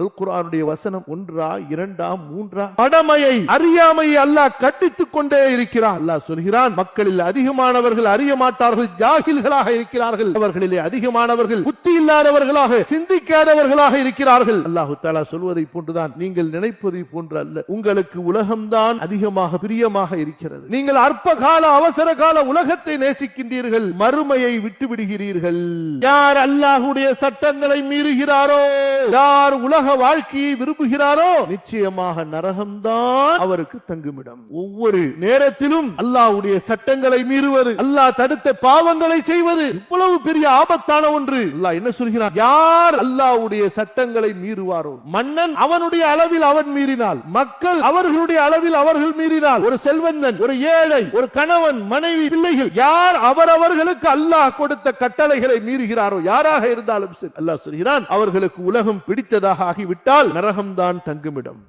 அல் குர்ஆனுடைய வசனம் ஒன்றா இரண்டா மூன்றா? மடமையை அறியாமையை அல்லாஹ் கட்டித்துக் கொண்டே இருக்கிறான். அல்லாஹ் சொல்கிறான் மக்களில் அதிகமானவர்கள் அறிய மாட்டார்கள் ஜாகில்களாக இருக்கிறார்கள். அவர்களிலே அதிகமானவர்கள் புத்தி இல்லாதவர்களாக சிந்திக்காதவர்களாக இருக்கிறார்கள். அல்லாஹு தாலா சொல்வதை போன்றுதான் நீங்கள் நினைப்பதை போன்று அல்ல. உங்களுக்கு உலகம்தான் அதிகமாக பிரியமாக இருக்கிறது. நீங்கள் அற்ப கால அவசர கால உலகத்தை நேசிக்கின்றீர்கள். மறுமையை விட்டு விடுகிறீர்கள் யார் அல்லாஹுடைய சட்டங்களை மீறுகிறாரோ யார் உலக வாழ்க்கையை விரும்புகிறாரோ நிச்சயமாக நரகம்தான் அவருக்கு தங்குமிடம். ஒவ்வொரு நேரத்திலும் அல்லாஹ்வுடைய சட்டங்களை மீறுவது அல்லாஹ் தடுத்த பாவங்களை செய்வது இவ்வளவு பெரிய ஆபத்தான ஒன்று. அல்லாஹ் என்ன சொல்கிறார் யார் அல்லாஹ்வுடைய சட்டங்களை மீறுவாரோ? மன்னன் அவனுடைய அளவில் அவன் மீறினால் மக்கள் அவர்களுடைய அளவில் அவர்கள் மீறினால் ஒரு செல்வந்தன் ஒரு ஏழை ஒரு கணவன் மனைவி பிள்ளைகள் யார் அவரவர்களுக்கு அல்லாஹ் கொடுத்த கட்டளைகளை மீறுகிறாரோ? யாராக இருந்தாலும் சரி. அல்லாஹ் சொல்கிறான் அவர்களுக்கு உலகம் பிடித்ததாக ஆகிவிட்டால் நரகம்தான் தங்குமிடம்.